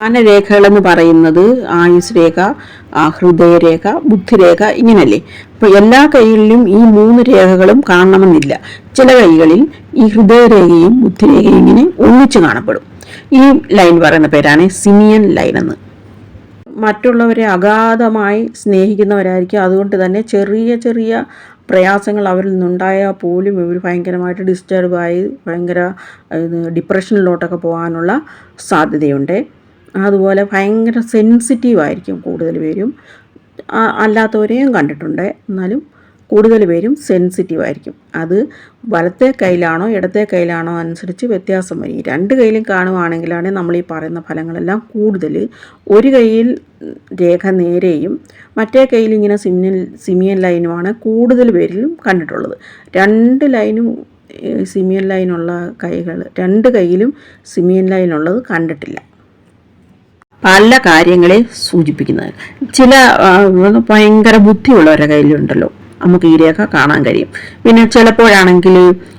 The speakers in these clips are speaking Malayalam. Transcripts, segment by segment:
ജ്ഞാനരേഖകൾ എന്ന് പറയുന്നത് ആയുസ് രേഖ ഹൃദയരേഖ ബുദ്ധിരേഖ ഇങ്ങനല്ലേ. അപ്പോൾ എല്ലാ കൈകളിലും ഈ മൂന്ന് രേഖകളും കാണണമെന്നില്ല. ചില കൈകളിൽ ഈ ഹൃദയരേഖയും ബുദ്ധിരേഖയും ഇങ്ങനെ ഒന്നിച്ച് കാണപ്പെടും. ഈ ലൈൻ പറയുന്ന പേരാണ് സിമിയൻ ലൈൻ എന്ന്. മറ്റുള്ളവരെ അഗാധമായി സ്നേഹിക്കുന്നവരായിരിക്കും. അതുകൊണ്ട് തന്നെ ചെറിയ ചെറിയ പ്രയാസങ്ങൾ അവരിൽ നിന്നുണ്ടായാൽ പോലും ഇവർ ഭയങ്കരമായിട്ട് ഡിസ്റ്റർബായി ഭയങ്കര ഡിപ്രഷനിലോട്ടൊക്കെ പോകാനുള്ള സാധ്യതയുണ്ട്. അതുപോലെ ഭയങ്കര സെൻസിറ്റീവ് ആയിരിക്കും കൂടുതൽ പേരും. അല്ലാത്തവരെയും കണ്ടിട്ടുണ്ട്. എന്നാലും കൂടുതൽ പേരും സെൻസിറ്റീവ് ആയിരിക്കും. അത് വലത്തെ കയ്യിലാണോ ഇടത്തെ കയ്യിലാണോ അനുസരിച്ച് വ്യത്യാസം വരും. രണ്ട് കയ്യിലും കാണുവാണെങ്കിലാണ് നമ്മൾ ഈ പറയുന്ന ഫലങ്ങളെല്ലാം കൂടുതൽ. ഒരു കയ്യിൽ രേഖ നേരെയും മറ്റേ കയ്യിൽ ഇങ്ങനെ സിമിയൻ സിമിയൻ ലൈനുമാണ് കൂടുതൽ പേരിലും കണ്ടിട്ടുള്ളത്. രണ്ട് ലൈനും സിമിയൻ ലൈനുള്ള കൈകൾ രണ്ട് കയ്യിലും സിമിയൻ ലൈനുള്ളത് കണ്ടിട്ടില്ല. പല കാര്യങ്ങളെ സൂചിപ്പിക്കുന്നത്. ചില ഭയങ്കര ബുദ്ധിയുള്ളവരുടെ കയ്യിലുണ്ടല്ലോ. നമുക്ക് ഈ രേഖ കാണാൻ കഴിയും. പിന്നെ ചിലപ്പോഴാണെങ്കിൽ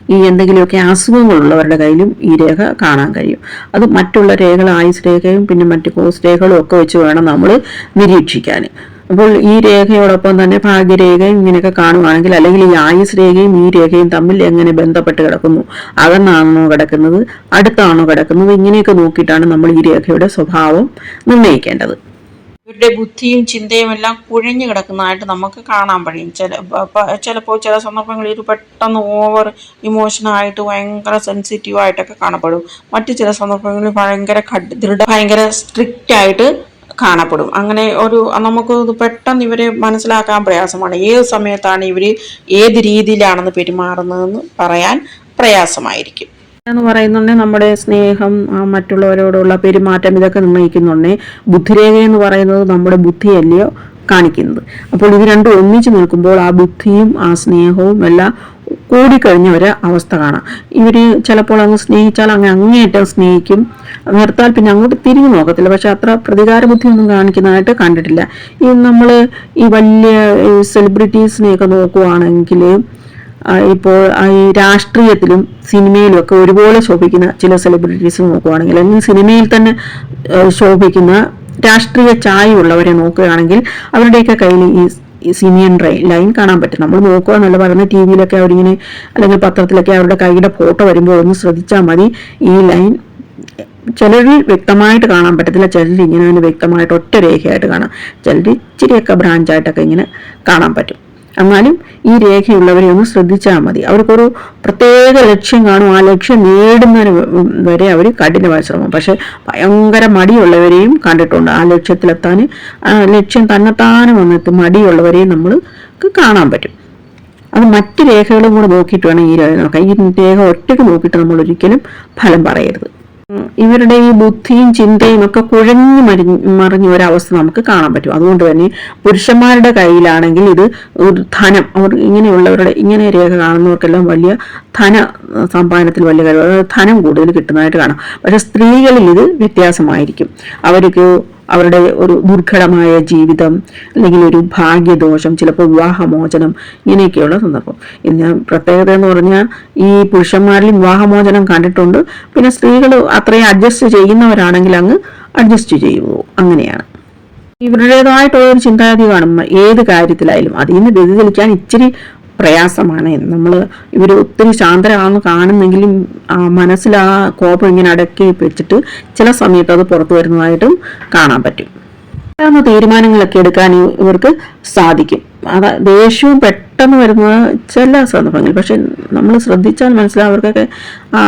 ഈ എന്തെങ്കിലുമൊക്കെ അസുഖങ്ങളുള്ളവരുടെ കയ്യിലും ഈ രേഖ കാണാൻ കഴിയും. അത് മറ്റുള്ള രേഖകൾ ആയുസ് രേഖയും പിന്നെ മറ്റ് കോസ് രേഖകളും ഒക്കെ വെച്ച് വേണം നമ്മൾ നിരീക്ഷിക്കാൻ അപ്പോൾ ഈ രേഖയോടൊപ്പം തന്നെ ഭാഗ്യരേഖയും ഇങ്ങനെയൊക്കെ കാണുവാണെങ്കിൽ അല്ലെങ്കിൽ ഈ ആയുസ് രേഖയും ഈ രേഖയും തമ്മിൽ എങ്ങനെ ബന്ധപ്പെട്ട് കിടക്കുന്നു? അകന്നാണോ കിടക്കുന്നത്? അടുത്താണോ കിടക്കുന്നത്? ഇങ്ങനെയൊക്കെ നോക്കിയിട്ടാണ് നമ്മൾ ഈ രേഖയുടെ സ്വഭാവം നിർണയിക്കേണ്ടത്. ഇവരുടെ ബുദ്ധിയും ചിന്തയും എല്ലാം കുഴഞ്ഞു കിടക്കുന്നതായിട്ട് നമുക്ക് കാണാൻ കഴിയും ചില ചിലപ്പോൾ ചില സന്ദർഭങ്ങളിൽ ഇത് പെട്ടെന്ന് ഓവർ ഇമോഷനായിട്ട് ഭയങ്കര സെൻസിറ്റീവ് ആയിട്ടൊക്കെ കാണപ്പെടും. മറ്റു ചില സന്ദർഭങ്ങളിൽ ഭയങ്കര ദൃഢ ഭയങ്കര സ്ട്രിക്റ്റ് ആയിട്ട് കാണപ്പെടും. അങ്ങനെ ഒരു നമുക്ക് പെട്ടെന്ന് ഇവരെ മനസ്സിലാക്കാൻ പ്രയാസമാണ്. ഏത് സമയത്താണ് ഇവർ ഏത് രീതിയിലാണെന്ന് പെരുമാറുന്നതെന്ന് പറയാൻ പ്രയാസമായിരിക്കും. എന്ന് പറയുന്നുണ്ടെങ്കിൽ നമ്മുടെ സ്നേഹം മറ്റുള്ളവരോടുള്ള പെരുമാറ്റം ഇതൊക്കെ നിർണയിക്കുന്നുണ്ടേ ബുദ്ധിരേഖ എന്ന് പറയുന്നത് നമ്മുടെ ബുദ്ധിയല്ലയോ കാണിക്കുന്നത്. അപ്പോൾ ഇത് രണ്ടും ഒന്നിച്ചു നിൽക്കുമ്പോൾ ആ ബുദ്ധിയും ആ സ്നേഹവും എല്ലാം കൂടിക്കഴിഞ്ഞ ഒരു അവസ്ഥ കാണാം. ഇവർ ചിലപ്പോൾ അങ്ങ് സ്നേഹിച്ചാൽ അങ്ങ് അങ്ങേയറ്റം സ്നേഹിക്കും. നിർത്താൽ പിന്നെ അങ്ങോട്ട് തിരിഞ്ഞു നോക്കത്തില്ല. പക്ഷെ അത്ര പ്രതികാര ബുദ്ധിയൊന്നും കാണിക്കുന്നതായിട്ട് കണ്ടിട്ടില്ല. ഈ നമ്മൾ ഈ വലിയ സെലിബ്രിറ്റീസിനെയൊക്കെ നോക്കുവാണെങ്കിൽ ഇപ്പോൾ ഈ രാഷ്ട്രീയത്തിലും സിനിമയിലും ഒക്കെ ഒരുപോലെ ശോഭിക്കുന്ന ചില സെലിബ്രിറ്റീസ് നോക്കുവാണെങ്കിൽ അല്ലെങ്കിൽ സിനിമയിൽ തന്നെ ശോഭിക്കുന്ന രാഷ്ട്രീയ ചായയുള്ളവരെ നോക്കുകയാണെങ്കിൽ അവരുടെയൊക്കെ കയ്യിൽ ഈ റൈ ലൈൻ കാണാൻ പറ്റും. നമ്മൾ നോക്കുക എന്നല്ല പറയുന്നത് ടി വിയിലൊക്കെ അവരിങ്ങനെ അല്ലെങ്കിൽ പത്രത്തിലൊക്കെ അവരുടെ കൈയുടെ ഫോട്ടോ വരുമ്പോൾ ഒന്ന് ശ്രദ്ധിച്ചാൽ മതി. ഈ ലൈൻ ചിലരിൽ വ്യക്തമായിട്ട് കാണാൻ പറ്റത്തില്ല ചിലരിൽ ഇങ്ങനെ വ്യക്തമായിട്ട് ഒറ്റ രേഖയായിട്ട് കാണാം. ചിലർ ഇച്ചിരിയൊക്കെ ബ്രാഞ്ചായിട്ടൊക്കെ ഇങ്ങനെ കാണാൻ പറ്റും. എന്നാലും ഈ രേഖയുള്ളവരെ ഒന്ന് ശ്രദ്ധിച്ചാൽ മതി. അവർക്കൊരു പ്രത്യേക ലക്ഷ്യം കാണും. ആ ലക്ഷ്യം നേടുന്നതിന് വരെ അവർ കഠിനമായ ശ്രമം പക്ഷെ ഭയങ്കര മടിയുള്ളവരെയും കണ്ടിട്ടുണ്ട്. ആ ലക്ഷ്യത്തിലെത്താൻ ആ ലക്ഷ്യം തന്നെത്താനും വന്നിട്ട് മടിയുള്ളവരെയും നമ്മൾ കാണാൻ പറ്റും. അത് മറ്റു രേഖകളും കൂടെ നോക്കിയിട്ട് വേണം ഈ രേഖ നോക്കാം ഈ രേഖ ഒറ്റയ്ക്ക് നോക്കിയിട്ട് നമ്മൾ ഒരിക്കലും ഫലം പറയരുത്. ഇവരുടെ ഈ ബുദ്ധിയും ചിന്തയും ഒക്കെ കുഴഞ്ഞു മരി മറിഞ്ഞ ഒരവസ്ഥ നമുക്ക് കാണാൻ പറ്റും. അതുകൊണ്ട് തന്നെ പുരുഷന്മാരുടെ കയ്യിലാണെങ്കിൽ ഇത് ഒരു ധനം അവർ ഇങ്ങനെയുള്ളവരുടെ ഇങ്ങനെ രേഖ കാണുന്നവർക്കെല്ലാം വലിയ ധന സമ്പാദനത്തിൽ വലിയ കഴിവ് ധനം കൂടുതൽ കിട്ടുന്നതായിട്ട് കാണാം. പക്ഷെ സ്ത്രീകളിൽ ഇത് വ്യത്യാസമായിരിക്കും. അവർക്ക് അവരുടെ ഒരു ദുർഘടമായ ജീവിതം അല്ലെങ്കിൽ ഒരു ഭാഗ്യദോഷം ചിലപ്പോൾ വിവാഹമോചനം ഇങ്ങനെയൊക്കെയുള്ള സന്ദർഭം. ഇന്ന് പ്രത്യേകത എന്ന് പറഞ്ഞാൽ ഈ പുരുഷന്മാരിൽ വിവാഹമോചനം കണ്ടിട്ടുണ്ട്. പിന്നെ സ്ത്രീകൾ അത്രയും അഡ്ജസ്റ്റ് ചെയ്യുന്നവരാണെങ്കിൽ അങ്ങ് അഡ്ജസ്റ്റ് ചെയ്യുമോ അങ്ങനെയാണ്. ഇവരുടേതായിട്ടുള്ള ഒരു ചിന്താഗതി കാണും. ഏത് കാര്യത്തിലായാലും. അതിൽ നിന്ന് വ്യതിചലിക്കാൻ ഇച്ചിരി പ്രയാസമാണ്. നമ്മൾ ഇവർ ഒത്തിരി ശാന്തരാണെന്ന് കാണുന്നെങ്കിലും മനസ്സിൽ ആ കോപം ഇങ്ങനെ അടക്കി വെച്ചിട്ട് ചില സമയത്ത് അത് പുറത്തു വരുന്നതായിട്ടും കാണാൻ പറ്റും. പെട്ടെന്ന് തീരുമാനങ്ങളൊക്കെ എടുക്കാൻ ഇവർക്ക് സാധിക്കും. അത് ദേഷ്യവും പെട്ടെന്ന് വരുന്ന ചില സന്ദർഭങ്ങളിൽ പക്ഷെ നമ്മൾ ശ്രദ്ധിച്ചാൽ മനസ്സിലാവും അവർക്കൊക്കെ ആ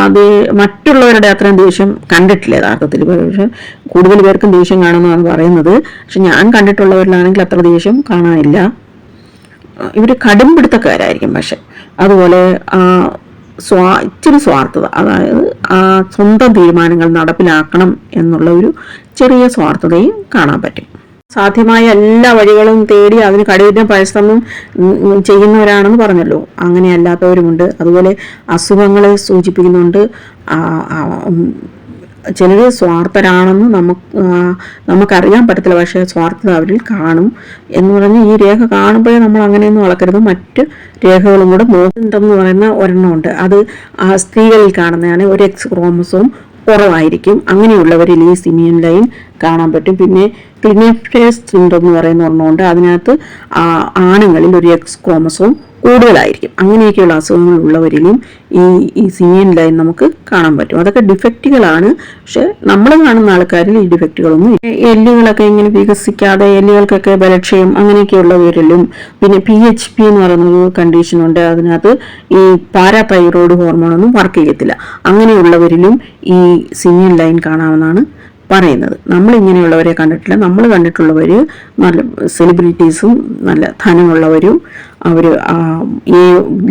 മറ്റുള്ളവരുടെ അത്രയും ദേഷ്യം കണ്ടിട്ടില്ല യഥാർത്ഥത്തിൽ. പക്ഷെ കൂടുതൽ പേർക്കും ദേഷ്യം കാണുമെന്നാണ് പറയുന്നത്. പക്ഷെ ഞാൻ കണ്ടിട്ടുള്ളവരിലാണെങ്കിൽ അത്ര ദേഷ്യം കാണാനില്ല. ഇവർ കടുംപിടുത്തക്കാരായിരിക്കും പക്ഷെ. അതുപോലെ ആ സ്വാ ഇച്ചിരി സ്വാർത്ഥത അതായത് ആ സ്വന്തം തീരുമാനങ്ങൾ നടപ്പിലാക്കണം എന്നുള്ള ഒരു ചെറിയ സ്വാർത്ഥതയും കാണാൻ പറ്റും. സാധ്യമായ എല്ലാ വഴികളും തേടി അതിന് കഠിന പരിശ്രമം ചെയ്യുന്നവരാണെന്ന് പറഞ്ഞല്ലോ. അങ്ങനെ അല്ലാത്തവരുമുണ്ട് അതുപോലെ അസുഖങ്ങളെ സൂചിപ്പിക്കുന്നുണ്ട്. ചിലർ സ്വാർത്ഥരാണെന്ന് നമുക്ക് നമുക്കറിയാൻ പറ്റത്തില്ല. പക്ഷേ സ്വാർത്ഥത അവരിൽ കാണും എന്ന് പറഞ്ഞ് ഈ രേഖ കാണുമ്പോഴേ നമ്മൾ അങ്ങനെയൊന്നും അളക്കരുത്. മറ്റ് രേഖകളും കൂടെ നോക്കുന്നുണ്ടെന്ന് പറയുന്ന ഒരെണ്ണമുണ്ട്. അത് സ്ത്രീകളിൽ കാണുന്നതാണ്. ഒരു എക്സ് ക്രോമസോം കുറവായിരിക്കും. അങ്ങനെയുള്ളവരിൽ ഈ സിമിയൻ ലൈൻ കാണാൻ പറ്റും. പിന്നെ ക്ലിനഫേസ് സിൻഡ്രം എന്ന് പറയുന്ന ഒരെണ്ണമുണ്ട്. അതിനകത്ത് ആണുങ്ങളിൽ ഒരു എക്സ് ക്രോമസോം കൂടുതലായിരിക്കും. അങ്ങനെയൊക്കെയുള്ള അസുഖങ്ങൾ ഉള്ളവരിലും ഈ ഈ സിമിയൻ ലൈൻ നമുക്ക് കാണാൻ പറ്റും. അതൊക്കെ ഡിഫക്റ്റുകളാണ്. പക്ഷെ നമ്മൾ കാണുന്ന ആൾക്കാരിൽ ഈ ഡിഫക്റ്റുകളൊന്നും ഇല്ല. എല്ലുകളൊക്കെ ഇങ്ങനെ വികസിക്കാതെ എല്ലുകൾക്കൊക്കെ ബലക്ഷയം അങ്ങനെയൊക്കെയുള്ളവരിലും പിന്നെ പി എച്ച് പി എന്ന് പറയുന്ന കണ്ടീഷനുണ്ട് അതിനകത്ത് ഈ പാരാതൈറോയ്ഡ് ഹോർമോണൊന്നും വർക്ക് ചെയ്യത്തില്ല. അങ്ങനെയുള്ളവരിലും ഈ സിമിയൻ ലൈൻ കാണാമെന്നാണ് പറയുന്നത്. നമ്മൾ ഇങ്ങനെയുള്ളവരെ കണ്ടിട്ടില്ല. നമ്മൾ കണ്ടിട്ടുള്ളവർ നല്ല സെലിബ്രിറ്റീസും നല്ല ധനമുള്ളവരും അവർ ഈ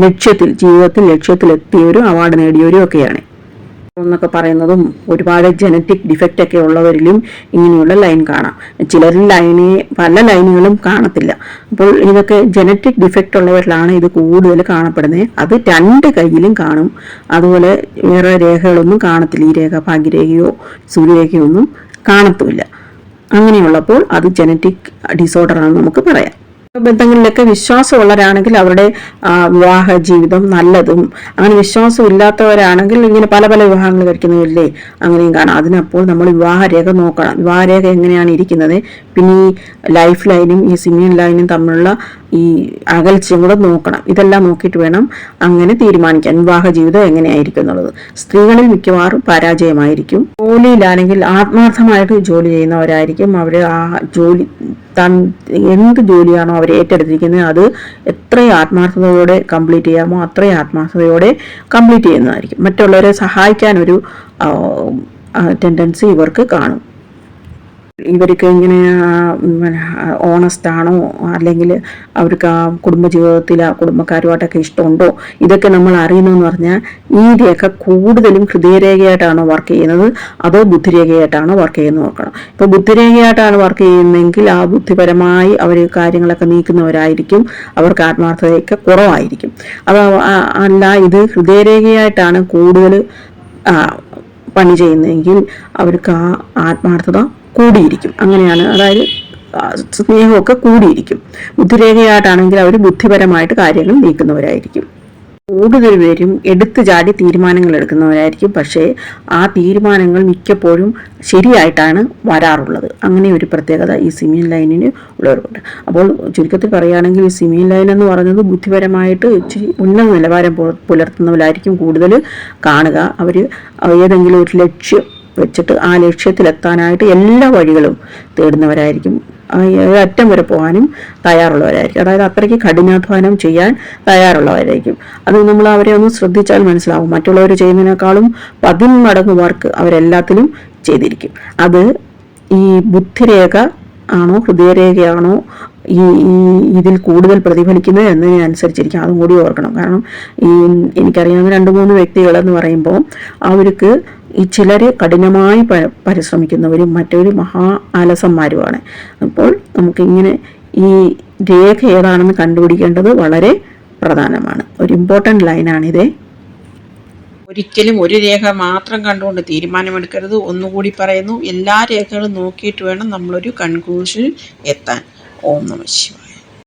ലക്ഷ്യത്തിൽ ജീവിതത്തിൽ ലക്ഷ്യത്തിലെത്തിയവരും അവാർഡ് നേടിയവരും ഒക്കെയാണ്. എന്നൊക്കെ പറയുന്നതും ഒരുപാട് ജനറ്റിക് ഡിഫക്റ്റ് ഒക്കെ ഉള്ളവരിലും ഇങ്ങനെയുള്ള ലൈൻ കാണാം. ചിലരിൽ ലൈന് പല ലൈനുകളും കാണത്തില്ല. അപ്പോൾ ഇതൊക്കെ ജനറ്റിക് ഡിഫക്റ്റ് ഉള്ളവരിലാണ് ഇത് കൂടുതൽ കാണപ്പെടുന്നത്. അത് രണ്ട് കയ്യിലും കാണും. അതുപോലെ വേറെ രേഖകളൊന്നും കാണത്തില്ല. ഈ രേഖ ഭാഗ്യരേഖയോ സൂര്യരേഖയോ ഒന്നും കാണത്തുമില്ല. അങ്ങനെയുള്ളപ്പോൾ അത് ജനറ്റിക് ഡിസോർഡർ ആണെന്ന് നമുക്ക് പറയാം. ബന്ധങ്ങളിലൊക്കെ വിശ്വാസമുള്ളവരാണെങ്കിൽ അവരുടെ വിവാഹ ജീവിതം നല്ലതും. അങ്ങനെ വിശ്വാസം ഇല്ലാത്തവരാണെങ്കിൽ ഇങ്ങനെ പല പല വിവാഹങ്ങൾ കഴിക്കുന്നവരില്ലേ അങ്ങനെയും കാണാം. അതിനപ്പോൾ നമ്മൾ വിവാഹരേഖ നോക്കണം. വിവാഹരേഖ എങ്ങനെയാണ് ഇരിക്കുന്നത്? പിന്നെ ഈ ലൈഫ് ലൈനും ഈ സിമിയൻ ലൈനും തമ്മിലുള്ള ഈ അകൽച്ചയും കൂടെ നോക്കണം. ഇതെല്ലാം നോക്കിയിട്ട് വേണം അങ്ങനെ തീരുമാനിക്കാൻ. വിവാഹ ജീവിതം എങ്ങനെയായിരിക്കും എന്നുള്ളത്. സ്ത്രീകളിൽ മിക്കവാറും പരാജയമായിരിക്കും. ജോലിയിലാണെങ്കിൽ ആത്മാർത്ഥമായിട്ട് ജോലി ചെയ്യുന്നവരായിരിക്കും. അവർ ആ ജോലി എന്ത് ജോലിയാണോ അവർ ഏറ്റെടുത്തിരിക്കുന്നത് അത് എത്രയും ആത്മാർത്ഥതയോടെ കംപ്ലീറ്റ് ചെയ്യാമോ അത്രയും ആത്മാർത്ഥതയോടെ കംപ്ലീറ്റ് ചെയ്യുന്നതായിരിക്കും. മറ്റുള്ളവരെ സഹായിക്കാനൊരു ടെൻഡൻസി ഇവർക്ക് കാണും. ഇവർക്ക് ഇങ്ങനെ ഓണസ്റ്റ് ആണോ അല്ലെങ്കിൽ അവർക്ക് ആ കുടുംബജീവിതത്തിൽ ആ കുടുംബക്കാരുമായിട്ടൊക്കെ ഇഷ്ടമുണ്ടോ ഇതൊക്കെ നമ്മൾ അറിയുന്നതെന്ന് പറഞ്ഞാൽ രേഖ കൂടുതലും ഹൃദയരേഖയായിട്ടാണോ വർക്ക് ചെയ്യുന്നത് അതോ ബുദ്ധിരേഖയായിട്ടാണോ വർക്ക് ചെയ്യുന്നത് നോക്കണം. ഇപ്പോൾ ബുദ്ധിരേഖയായിട്ടാണ് വർക്ക് ചെയ്യുന്നതെങ്കിൽ ആ ബുദ്ധിപരമായി അവർ കാര്യങ്ങളൊക്കെ നീക്കുന്നവരായിരിക്കും അവർക്ക് ആത്മാർത്ഥതയൊക്കെ കുറവായിരിക്കും. അത് അല്ല ഇത് ഹൃദയരേഖയായിട്ടാണ് കൂടുതൽ പണി ചെയ്യുന്നതെങ്കിൽ അവർക്ക് ആ ആത്മാർത്ഥത കൂടിയിരിക്കും. അങ്ങനെയാണ്. അതായത് സ്നേഹമൊക്കെ കൂടിയിരിക്കും. ബുദ്ധിരേഖയായിട്ടാണെങ്കിൽ അവർ ബുദ്ധിപരമായിട്ട് കാര്യങ്ങൾ നീക്കുന്നവരായിരിക്കും. കൂടുതൽ പേരും എടുത്തു ചാടി തീരുമാനങ്ങൾ എടുക്കുന്നവരായിരിക്കും. പക്ഷേ ആ തീരുമാനങ്ങൾ മിക്കപ്പോഴും ശരിയായിട്ടാണ് വരാറുള്ളത്. അങ്ങനെ ഒരു പ്രത്യേകത ഈ സിമിയൻ ലൈനിന് ഉള്ളവർക്കുണ്ട് അപ്പോൾ ചുരുക്കത്തിൽ പറയുകയാണെങ്കിൽ ഈ സിമിയൻ ലൈൻ എന്ന് പറയുന്നത് ബുദ്ധിപരമായിട്ട് ഇച്ചിരി ഉന്നത നിലവാരം പുലർത്തുന്നവരായിരിക്കും കൂടുതൽ കാണുക. അവർ ഏതെങ്കിലും ഒരു ലക്ഷ്യം വെച്ചിട്ട് ആ ലക്ഷ്യത്തിലെത്താനായിട്ട് എല്ലാ വഴികളും തേടുന്നവരായിരിക്കും. ആ അറ്റം വരെ പോകാനും തയ്യാറുള്ളവരായിരിക്കും. അതായത് അത്രയ്ക്ക് കഠിനാധ്വാനം ചെയ്യാൻ തയ്യാറുള്ളവരായിരിക്കും. അത് നമ്മൾ അവരെ ഒന്ന് ശ്രദ്ധിച്ചാൽ മനസ്സിലാവും. മറ്റുള്ളവർ ചെയ്യുന്നതിനേക്കാളും പതിന്മടങ്ങ് വർക്ക് അവരെല്ലാത്തിലും ചെയ്തിരിക്കും. അത് ഈ ബുദ്ധിരേഖ ആണോ ഹൃദയരേഖയാണോ ഈ ഈ ഇതിൽ കൂടുതൽ പ്രതിഫലിക്കുന്നത് എന്നതിനനുസരിച്ചിരിക്കും. അതും കൂടി ഓർക്കണം. കാരണം ഈ എനിക്കറിയാവുന്ന രണ്ട് മൂന്ന് വ്യക്തികളെന്ന് പറയുമ്പോൾ അവർക്ക് ഈ ചിലർ കഠിനമായി പരിശ്രമിക്കുന്നവരും മറ്റൊരു മഹാ ആലസന്മാരുമാണ്. അപ്പോൾ നമുക്കിങ്ങനെ ഈ രേഖ ഏതാണെന്ന് കണ്ടുപിടിക്കേണ്ടത് വളരെ പ്രധാനമാണ്. ഒരു ഇമ്പോർട്ടന്റ് ലൈനാണിത് ഒരിക്കലും ഒരു രേഖ മാത്രം കണ്ടുകൊണ്ട് തീരുമാനമെടുക്കരുത്. ഒന്നുകൂടി പറയുന്നു എല്ലാ രേഖകളും നോക്കിയിട്ട് വേണം നമ്മളൊരു കൺക്ലൂഷനിൽ എത്താൻ. ഓം നമ ശിവായ.